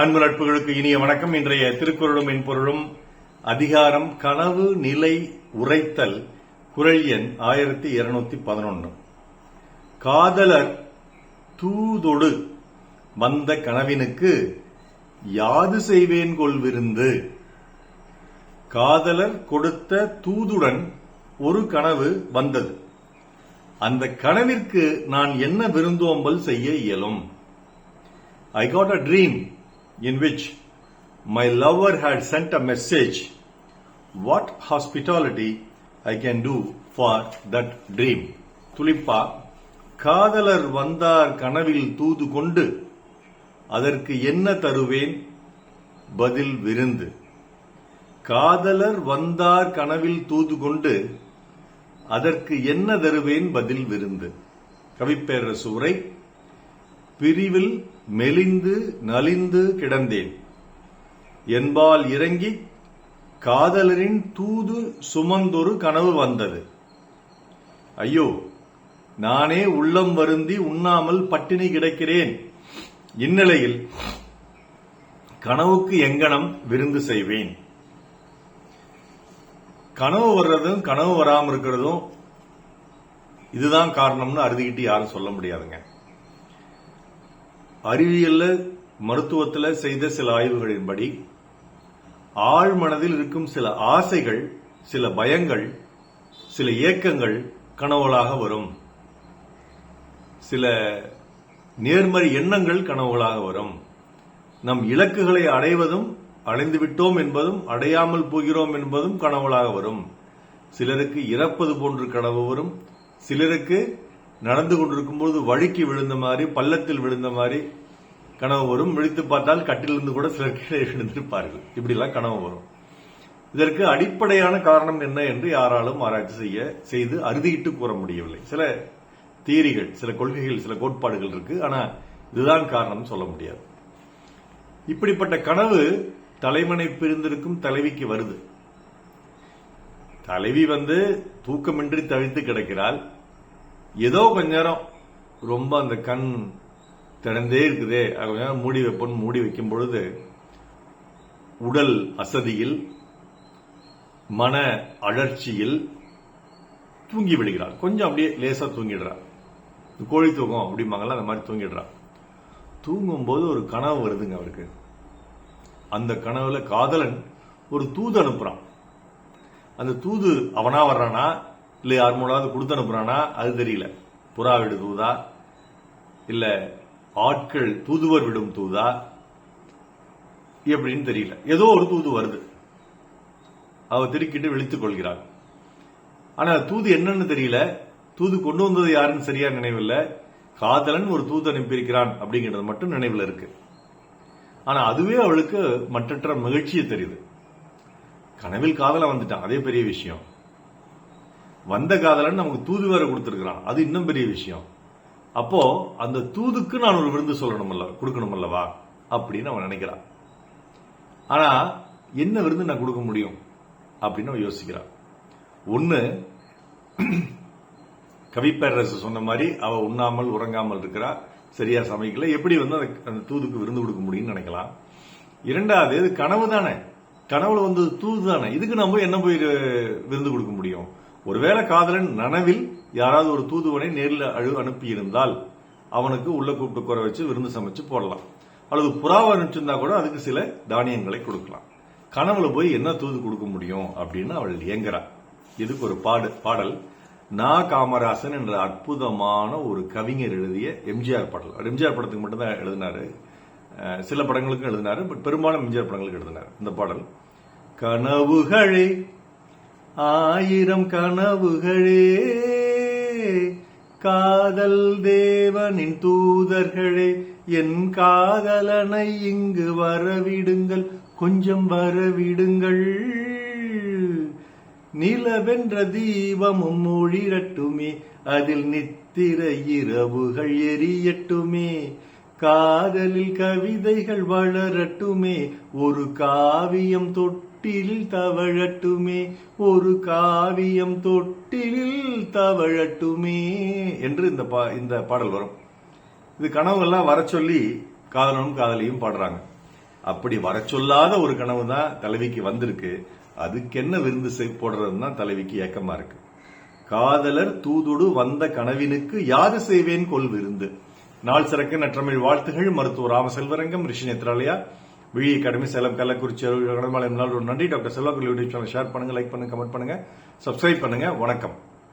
அன்பு நட்புகளுக்கு இனிய வணக்கம். இன்றைய திருக்குறளும் மென்பொருளும் அதிகாரம் கனவு நிலை உரைத்தல் குரல் எண் ஆயிரத்தி இருநூத்தி பதினொன்று காதலர் தூதொடு வந்த கனவினுக்கு யாது செய்வேன் கொள் விருந்து? காதலர் கொடுத்த தூதுடன் ஒரு கனவு வந்தது. அந்த கனவிற்கு நான் என்ன விருந்தோம்பல் செய்ய இயலும்? I got a dream in which my lover had sent a message. What hospitality I can do for that dream? துளிப்பா காதலர் வந்தார் கனவில் தூது கொண்டு அதற்கு என்ன தருவேன் பதில் விருந்து காதலர் வந்தார் கனவில் தூது கொண்டு அதற்கு என்ன தருவேன் பதில் விருந்து கவிப்பேரரசு உரை பிரிவில் மெலிந்து நலிந்து கிடந்தேன். என்பால் இறங்கி காதலரின் தூது சுமந்தொரு கனவு வந்தது. ஐயோ நானே உள்ளம் வருந்தி உண்ணாமல் பட்டினி கிடக்கிறேன். இந்நிலையில் கனவுக்கு எங்கனம் விருந்து செய்வேன். கனவு வர்றதும் கனவு வராமல் இருக்கிறதும் இதுதான் காரணம்னு அறுதிக்கிட்டு யாரும் சொல்ல முடியாதுங்க. அறிவியல்ல மருத்துவத்துல செய்த சில ஆய்வுகளின்படி ஆழ் மனதில் இருக்கும் சில ஆசைகள் சில பயங்கள் சில ஏக்கங்கள் கனவுகளாக வரும். சில நேர்மறை எண்ணங்கள் கனவுகளாக வரும். நம் இலக்குகளை அடைவதும் அடைந்து விட்டோம் என்பதும் அடையாமல் போகிறோம் என்பதும் கனவுகளாக வரும். சிலருக்கு இறப்பது போன்று கனவு வரும். சிலருக்கு நடந்து கொண்டிருக்கும் போது வழுக்கி விழுந்த மாதிரி பள்ளத்தில் விழுந்த மாதிரி கனவு வரும். விழித்து பார்த்தால் கட்டிலிருந்து கூட சிலர் கீழே எழுந்திருப்பார்கள். இப்படிலாம் கனவு வரும். இதற்கு அடிப்படையான காரணம் என்ன என்று யாராலும் ஆராய்ச்சி செய்ய செய்து அறுதியிட்டு கூற முடியவில்லை. சில தீரிகள் சில கொள்கைகள் சில கோட்பாடுகள் இருக்கு. ஆனா இதுதான் காரணம் சொல்ல முடியாது. இப்படிப்பட்ட கனவு தலைமனை பிரிந்திருக்கும் தலைவிக்கு வருது. தலைவி வந்து தூக்கமின்றி தவித்து கிடக்கிறாள். ஏதோ கொஞ்ச நேரம் ரொம்ப அந்த கண் திறந்தே இருக்குதே. கொஞ்ச நேரம் மூடி வைப்போம் மூடி வைக்கும் பொழுது உடல் அசதியில் மன அழற்சியில் தூங்கி விடுகிறாள். கொஞ்சம் அப்படியே லேசா தூங்கிடுறாள் கோழி தூக்கம் அப்படிம்பாங்கல்ல அந்த மாதிரி தூங்கிடுறாள் தூங்கும் போது ஒரு கனவு வருதுங்க அவருக்கு. அந்த கனவுல காதலன் ஒரு தூது அனுப்புறான். அந்த தூது அவனா வர்றானா? இல்லை யார் மூணாவது கொடுத்து அனுப்புறானா? அது தெரியல. புறா விடு தூதா? இல்ல ஆட்கள் தூதுவர் விடும் தூதா? எப்படின்னு தெரியல. ஏதோ ஒரு தூது வருது. அவ திருக்கிட்டு விழித்துக் கொள்கிறாள். ஆனா தூது என்னன்னு தெரியல. தூது கொண்டு வந்தது யாருன்னு சரியா நினைவில்ல. காதலன் ஒரு தூது அனுப்பியிருக்கிறான் அப்படிங்கிறது மட்டும் நினைவில் இருக்கு. ஆனா அதுவே அவளுக்கு மற்றற்ற மகிழ்ச்சியை தெரியுது கனவில் காதலை வந்துட்டான். அதே பெரிய விஷயம். வந்த காதலன் நமக்கு தூது வேற கொடுத்துருக்குறான். அது இன்னும் பெரிய விஷயம். அப்போ அந்த தூதுக்கு நான் ஒரு விருந்து சொல்லணும்ல கொடுக்கணும் அல்லவா அப்படின்னு அவன் நினைக்கிறான். ஆனா என்ன விருந்து நான் கொடுக்க முடியும்? அப்படின்னு அவன் யோசிக்கிறான். ஒன்று கவிப்பேரரசு சொன்ன மாதிரி அவ உண்ணாமல் உறங்காமல் இருக்கிறா சரியா சமைக்கல. எப்படி வந்து அந்த தூதுக்கு விருந்து கொடுக்க முடியும்னு நினைக்கலாம். இரண்டாவது இது கனவு தானே. கனவுல வந்து தூது தானே. இதுக்கு நம்ம என்ன போய் விருந்து கொடுக்க முடியும்? ஒருவேளை காதலன் நனவில் யாராவது ஒரு தூதுவனை நேரில் அழு அனுப்பியிருந்தால் அவனுக்கு உள்ள கூப்பிட்டு குறை வச்சு விருந்து சமைச்சு போடலாம். அல்லது புறாவை அனுப்பிச்சிருந்தா கூட அதுக்கு சில தானியங்களை கொடுக்கலாம். கனவுல போய் என்ன தூது கொடுக்க முடியும் அப்படின்னு அவள் இயங்குறா இதுக்கு ஒரு பாடு பாடல்? நா காமராசன் என்ற அற்புதமான ஒரு கவிஞர் எழுதிய எம்ஜிஆர் பாடல். எம்ஜிஆர் படத்துக்கு மட்டும்தான் எழுதினாரு. சில படங்களுக்கும் எழுதினாரு பட் பெரும்பாலும் எம்ஜிஆர் படங்களுக்கு எழுதினார். இந்த பாடல் கனவுகளே ஆயிரம் கனவுகளே. காதல் தேவனின் தூதர்களே என் காதலனை இங்கு வரவிடுங்கள் கொஞ்சம் வரவிடுங்கள். நிலவென்ற தீபமும் ஒளிரட்டுமே அதில் நித்திர இரவுகள் எரியட்டுமே. காதலில் கவிதைகள் வளரட்டுமே ஒரு காவியம் தொட்டு தொட்டில் தவழட்டுமே ஒரு காவியம் தொட்டிலில் தவழட்டுமே என்று இந்த பா- இந்த பாடல் வரும். இது கனவுகள்லாம் வர சொல்லி காதலனும் காதலியும் பாடுறாங்க. அப்படி வர சொல்லாத ஒரு கனவு தான் தலைவிக்கு வந்திருக்கு. அதுக்கு என்ன விருந்து செய்- போடுறதுன்னு தான் தலைவிக்கு ஏக்கமா இருக்கு. காதலர் தூதுடு வந்த கனவினுக்கு யாது செய்வேன் கொல் விருந்து? நாள் சிறக்க நற்றமிழ் வாழ்த்துகள். மருத்துவர் ராம செல்வரங்கம் ரிஷி நேத்ராலயா. விழி அகாடமி சேலம் கள்ளக்குறிச்சி கடமாலயம் நாள் நன்றி. Doctor Selva YouTube channel share பண்ணுங்க லைக் பண்ணுங்க கமெண்ட் பண்ணுங்க சப்ஸ்கிரைப் பண்ணுங்க. வணக்கம்.